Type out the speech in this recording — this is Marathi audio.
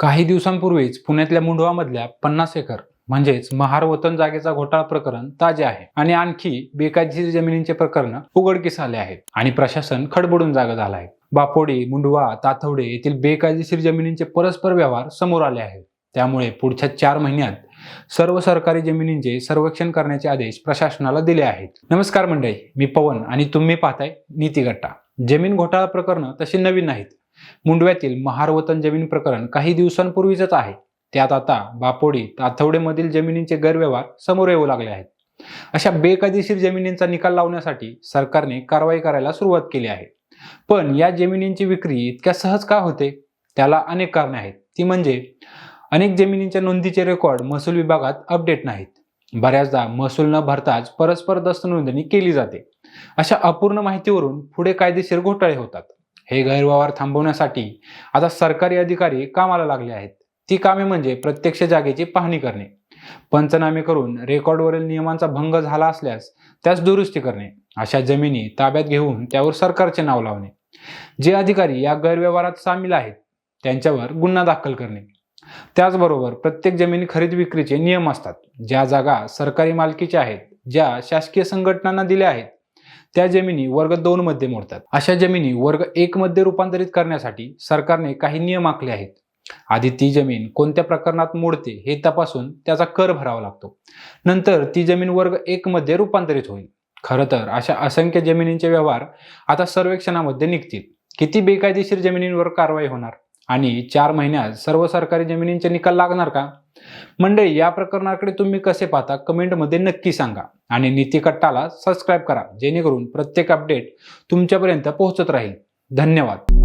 काही दिवसांपूर्वीच पुण्यातल्या मुंढवामधल्या पन्नास एकर म्हणजेच महार वतन जागेचा घोटाळा प्रकरण ताजे आहे. आणि आणखी बेकायदेशीर जमिनींचे प्रकरण उघडकीस आले आहेत आणि प्रशासन खडबडून जागा झाला आहे. बापोडी मुंडवा ताथवडे येथील बेकायदेशीर जमिनींचे परस्पर व्यवहार समोर आले आहेत. त्यामुळे पुढच्या चार महिन्यात सर्व सरकारी जमिनींचे सर्वेक्षण करण्याचे आदेश प्रशासनाला दिले आहेत. नमस्कार मंडळी मी पवन आणि तुम्ही पाहताय नीतिगट्टा जमीन घोटाळा प्रकरणं तशी नवीन नाहीत. मुंडव्यातील महारवतन जमीन प्रकरण काही दिवसांपूर्वीच आहे. त्यात आता बापोडी ताथवडेमधील जमिनींचे गैरव्यवहार समोर येऊ लागले आहेत. अशा बेकायदेशीर जमिनींचा निकाल लावण्यासाठी सरकारने कारवाई करायला सुरुवात केली आहे. पण या जमिनींची विक्री इतक्या सहज का होते? त्याला अनेक कारणे आहेत. ती म्हणजे अनेक जमिनींच्या नोंदीचे रेकॉर्ड महसूल विभागात अपडेट नाहीत. बऱ्याचदा महसूल न भरताच परस्पर दस्त नोंदणी केली जाते. अशा अपूर्ण माहितीवरून पुढे कायदेशीर घोटाळे होतात. हे गैरव्यवहार थांबवण्यासाठी आता सरकारी अधिकारी कामाला लागले आहेत. ती कामे म्हणजे प्रत्यक्ष जागेची पाहणी करणे. पंचनामे करून रेकॉर्डवरील नियमांचा भंग झाला असल्यास त्यास दुरुस्ती करणे. अशा जमिनी ताब्यात घेऊन त्यावर सरकारचे नाव लावणे. जे अधिकारी या गैरव्यवहारात सामील आहेत त्यांच्यावर गुन्हा दाखल करणे. त्याचबरोबर प्रत्येक जमिनी खरेदी विक्रीचे नियम असतात. ज्या जागा सरकारी मालकीच्या आहेत ज्या शासकीय संघटनांना दिल्या आहेत त्या जमिनी वर्ग दोन मध्ये मोडतात. अशा जमिनी वर्ग एक मध्ये रूपांतरित करण्यासाठी सरकारने काही नियम आखले आहेत. आधी ती जमीन कोणत्या प्रकरणात मोडते हे तपासून त्याचा कर भरावा लागतो. नंतर ती जमीन वर्ग एक मध्ये रूपांतरित होईल. खरं तर अशा असंख्य जमिनींचे व्यवहार आता सर्वेक्षणामध्ये निघतील. किती बेकायदेशीर जमिनींवर कारवाई होणार? आणि चार महिन्यात सर्व सरकारी जमिनींचे निकाल लागणार का? मंडळी या प्रकरणाकडे तुम्ही कसे पाहता? कमेंटमध्ये नक्की सांगा. आणि नीतिकट्टाला सबस्क्राईब करा जेणेकरून प्रत्येक अपडेट तुमच्यापर्यंत पोहोचत राहील. धन्यवाद.